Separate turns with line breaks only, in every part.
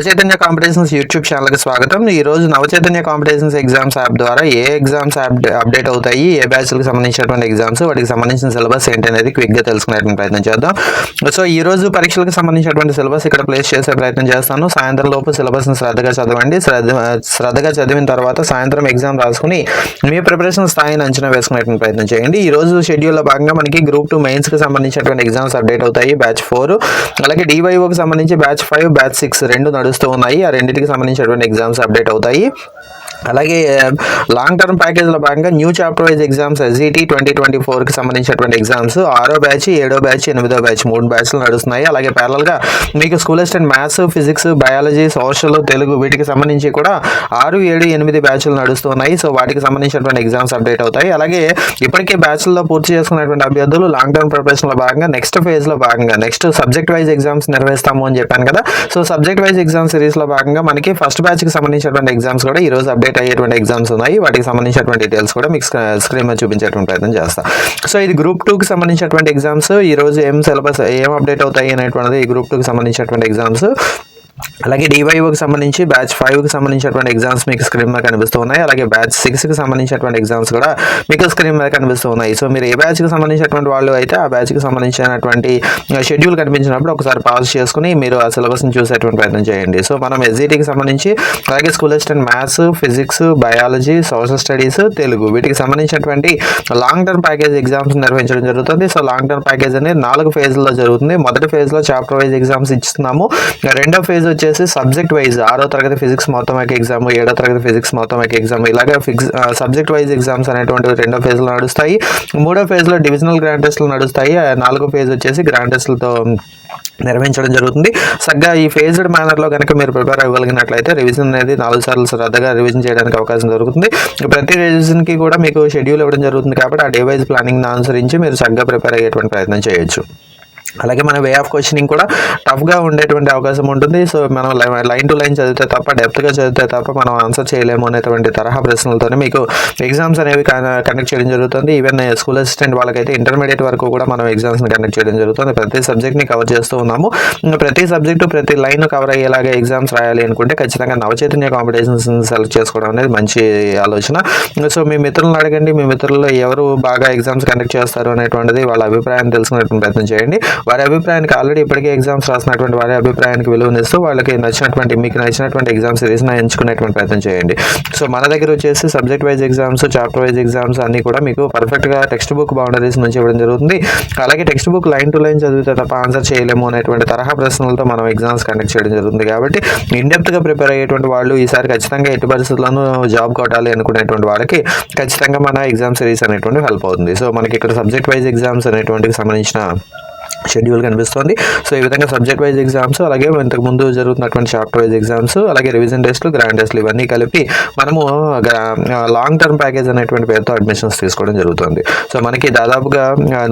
Navachaitanya competitions YouTube ఛానల్కి స్వాగతం. ఈ రోజు నవచైతన్య కాంపిటీషన్స్ ఎగ్జామ్స్ యాప్ ద్వారా ఏ ఎగ్జామ్స్ అప్డేట్ అవుతాయి ఏ బ్యాచ్లకు సంబంధించినటువంటి ఎగ్జామ్స్ వాటికి సంబంధించిన సిలబస్ ఏంటి అనేది క్విక్గా తెలుసుకునేటువంటి ప్రయత్నం చేద్దాం. సో ఈ రోజు పరీక్షలకు సంబంధించినటువంటి సిలబస్ ఇక్కడ ప్లేస్ చేసే ప్రయత్నం చేస్తాను. సాయంత్రం లోపు సిలబస్ని శ్రద్ధగా చదవండి. శ్రద్ధ శ్రద్ధగా చదివిన తర్వాత సాయంత్రం ఎగ్జామ్ రాసుకుని మీ ప్రిపరేషన్ స్థాయిని అంచనా వేసుకునేటువంటి ప్రయత్నం చేయండి. ఈ రోజు షెడ్యూల్లో భాగంగా మనకి గ్రూప్ టూ మెయిన్స్కి సంబంధించినటువంటి ఎగ్జామ్స్ అప్డేట్ అవుతాయి. బ్యాచ్ ఫోర్ అలాగే డివైఓకి సంబంధించి బ్యాచ్ ఫైవ్ బ్యాచ్ సిక్స్ రెండు నడుస్తూ ఉన్నాయి. ఆ రెండింటికి సంబంధించినటువంటి ఎగ్జామ్స్ అప్డేట్ అవుతాయి. అలాగే లాంగ్ టర్మ్ ప్యాకేజ్లో భాగంగా new chapter wise exams SET twenty twenty ఫోర్కి సంబంధించినటువంటి ఎగ్జామ్స్ ఆరో బ్యాచ్ ఏడో బ్యాచ్ ఎనిమిదో బ్యాచ్ మూడు బ్యాచ్లు నడుస్తున్నాయి. అలాగే ప్యారల్గా మీకు school assistant maths physics biology social Telugu వీటికి సంబంధించి కూడా ఆరు ఏడు ఎనిమిది బ్యాచ్లు నడుస్తున్నాయి. సో వాటికి సంబంధించినటువంటి ఎగ్జామ్స్ అప్డేట్ అవుతాయి. అలాగే ఇప్పటికే బ్యాచ్ల్లో పూర్తి చేసుకున్నటువంటి అభ్యర్థులు లాంగ్ టర్మ్ ప్రిపరేషన్లో భాగంగా నెక్స్ట్ ఫేజ్లో భాగంగా నెక్స్ట్ సబ్జెక్ట్ వైజ్ ఎగ్జామ్స్ నిర్వహిస్తాము అని చెప్పాను కదా. సో సబ్జెక్ట్ వైజ్ ఎగ్జామ్ సిరీస్లో భాగంగా మనకి ఫస్ట్ బ్యాచ్కి సంబంధించినటువంటి ఎగ్జామ్స్ కూడా ఈ రోజు అప్డేట్ అయ్యేటువంటి ఎగ్జామ్స్ ఉన్నాయి. వాటికి సంబంధించినటువంటి డీటెయిల్స్ కూడా మీకు స్క్రీన్ మీద చూపించేటువంటి ప్రయత్నం చేస్తా. సో ఇది గ్రూప్ టూకి సంబంధించినటువంటి ఎగ్జామ్స్ ఈ రోజు ఏం సిలబస్ ఏం అప్డేట్ అవుతాయి అనేటువంటిది ఈ గ్రూప్ టూకి సంబంధించినటువంటి ఎగ్జామ్స్ అలాగే డివైఓకి సంబంధించి బ్యాచ్ ఫైవ్కి సంబంధించినటువంటి ఎగ్జామ్స్ మీకు స్క్రీన్ మీద కనిపిస్తూ ఉన్నాయి అలాగే బ్యాచ్ సిక్స్కి సంబంధించినటువంటి ఎగ్జామ్స్ కూడా మీకు స్క్రీన్ మీద కనిపిస్తూ ఉన్నాయి సో మీరు ఏ బ్యాచ్కి సంబంధించినటువంటి వాళ్ళు అయితే ఆ బ్యాచ్కి సంబంధించినటువంటి షెడ్యూల్ కనిపించినప్పుడు ఒకసారి పాస్ చేసుకుని మీరు ఆ సిలబస్ని చూసేటువంటి ప్రయత్నం చేయండి. సో మనం ఎస్జిటికి సంబంధించి అలాగే school assistant maths physics biology social studies Telugu వీటికి సంబంధించినటువంటి లాంగ్ టర్మ్ ప్యాకేజ్ ఎగ్జామ్స్ నిర్వహించడం జరుగుతుంది. సో లాంగ్ టర్మ్ ప్యాకేజ్ అనేది నాలుగు ఫేజ్లో జరుగుతుంది. మొదటి ఫేజ్లో చాప్టర్ వైజ్ ఎగ్జామ్స్ ఇస్తున్నాము. రెండో ఫేజ్ వచ్చేసి సబ్జెక్ట్ వైజ్ ఆరో తరగతి ఫిజిక్స్ మొత్తం ఎగ్జామ్ ఏడో తరగతి ఫిజిక్స్ మొత్తం ఎగ్జామ్ ఇలాగే ఫిక్స్ సబ్జెక్ట్ వైజ్ ఎగ్జామ్స్ అనేటువంటివి రెండో ఫేజ్లో నడుస్తాయి. మూడో ఫేజ్లో డివిజనల్ గ్రాండ్ టెస్ట్లు నడుస్తాయి. ఆ నాలుగో ఫేజ్ వచ్చేసి గ్రాండ్ టెస్ట్లతో నిర్వహించడం జరుగుతుంది. సగ్గా ఈ ఫేజ్డ్ మేనర్లో కనుక మీరు ప్రిపేర్ అవ్వగలిగినట్లయితే రివిజన్ అనేది నాలుగు సార్లు శ్రద్ధగా రివిజన్ చేయడానికి అవకాశం దొరుకుతుంది. ప్రతి రివిజన్కి కూడా మీకు షెడ్యూల్ ఇవ్వడం జరుగుతుంది కాబట్టి ఆ డే వైజ్ ప్లానింగ్ని అనుసరించి మీరు చక్కగా ప్రిపేర్ అయ్యేటువంటి ప్రయత్నం చేయొచ్చు. అలాగే మన వే ఆఫ్ క్వశ్చనింగ్ కూడా టఫ్గా ఉండేటువంటి అవకాశం ఉంటుంది. సో మనం లైన్ టు లైన్ చదివితే తప్ప డెప్త్గా చదివితే తప్ప మనం ఆన్సర్ చేయలేము అనేటువంటి తరహా ప్రశ్నలతోనే మీకు ఎగ్జామ్స్ అనేవి కండక్ట్ చేయడం జరుగుతుంది. ఈవెన్ స్కూల్ అసిస్టెంట్ వాళ్ళకైతే ఇంటర్మీడియట్ వరకు కూడా మనం ఎగ్జామ్స్ని కండక్ట్ చేయడం జరుగుతుంది. ప్రతి సబ్జెక్ట్ని కవర్ చేస్తూ ఉన్నాము. ప్రతి సబ్జెక్టు ప్రతి లైన్ కవర్ అయ్యేలాగా ఎగ్జామ్స్ రాయాలి అనుకుంటే ఖచ్చితంగా నవచైతన్య కాంపిటీషన్స్ సెలెక్ట్ చేసుకోవడం అనేది మంచి ఆలోచన. సో మీ మిత్రులను అడగండి. మీ మిత్రుల్లో ఎవరు బాగా ఎగ్జామ్స్ కండక్ట్ చేస్తారు అనేటువంటిది వాళ్ళ అభిప్రాయాన్ని తెలుసుకునేటువంటి ప్రయత్నం చేయండి. వారి అభిప్రాయానికి ఆల్రెడీ ఇప్పటికే ఎగ్జామ్స్ రాసినటువంటి వారి అభిప్రాయానికి విలువనిస్తూ వాళ్ళకి నచ్చినటువంటి మీకు నచ్చినటువంటి ఎగ్జామ్ సిరీస్ని ఎంచుకునేటువంటి ప్రయత్నం చేయండి. సో మన దగ్గర వచ్చేసి subject wise exams chapter wise exams అన్ని కూడా మీకు పర్ఫెక్ట్గా టెక్స్ట్ బుక్ బౌండరీస్ నుంచి ఇవ్వడం జరుగుతుంది. అలాగే text book line to line చదివితే తప్ప ఆన్సర్ చేయలేము అనేటువంటి తరహా ప్రశ్నలతో మనం ఎగ్జామ్స్ కండక్ట్ చేయడం జరుగుతుంది. కాబట్టి ఇండెప్త్గా ప్రిపేర్ అయ్యేటువంటి వాళ్ళు ఈసారి ఖచ్చితంగా ఎట్టి పరిస్థితుల్లోనూ జాబ్ కొట్టాలి అనుకునేటువంటి వాళ్ళకి ఖచ్చితంగా మన ఎగ్జామ్ సిరీస్ అనేటువంటి హెల్ప్ అవుతుంది. సో మనకి ఇక్కడ సబ్జెక్ట్ వైజ్ ఎగ్జామ్స్ అనేటువంటికి సంబంధించిన షెడ్యూల్ కనిపిస్తుంది. సో ఈ విధంగా సబ్జెక్ట్ వైజ్ ఎగ్జామ్స్ అలాగే ఇంతకు ముందు జరుగుతున్నటువంటి చాప్టర్ వైజ్ ఎగ్జామ్స్ అలాగే రివిజన్ టెస్ట్లు గ్రాండ్ టెస్ట్లు ఇవన్నీ కలిపి మనము లాంగ్ టర్మ్ ప్యాకేజ్ అనేటువంటి పేరుతో అడ్మిషన్స్ తీసుకోవడం జరుగుతుంది. సో మనకి దాదాపుగా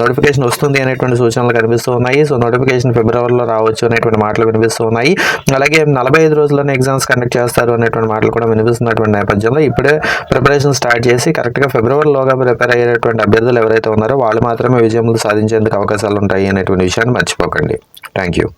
నోటిఫికేషన్ వస్తుంది అనేటువంటి సూచనలు కనిపిస్తూ ఉన్నాయి. సో నోటిఫికేషన్ ఫిబ్రవరిలో రావచ్చు అనేటువంటి మాటలు వినిపిస్తూ ఉన్నాయి. అలాగే నలభై ఐదు రోజుల్లోనే ఎగ్జామ్స్ కండక్ట్ చేస్తారు అనేటువంటి మాటలు కూడా వినిపిస్తున్నటువంటి నేపథ్యంలో ఇప్పుడే ప్రిపరేషన్ స్టార్ట్ చేసి కరెక్ట్గా ఫిబ్రవరిలోగా ప్రిపేర్ అయ్యేటువంటి అభ్యర్థులు ఎవరైతే ఉన్నారో వాళ్ళు మాత్రమే విజయములు సాధించేందుకు అవకాశాలు ఉంటాయి అనేటువంటి విషయాన్ని మర్చిపోకండి. Thank you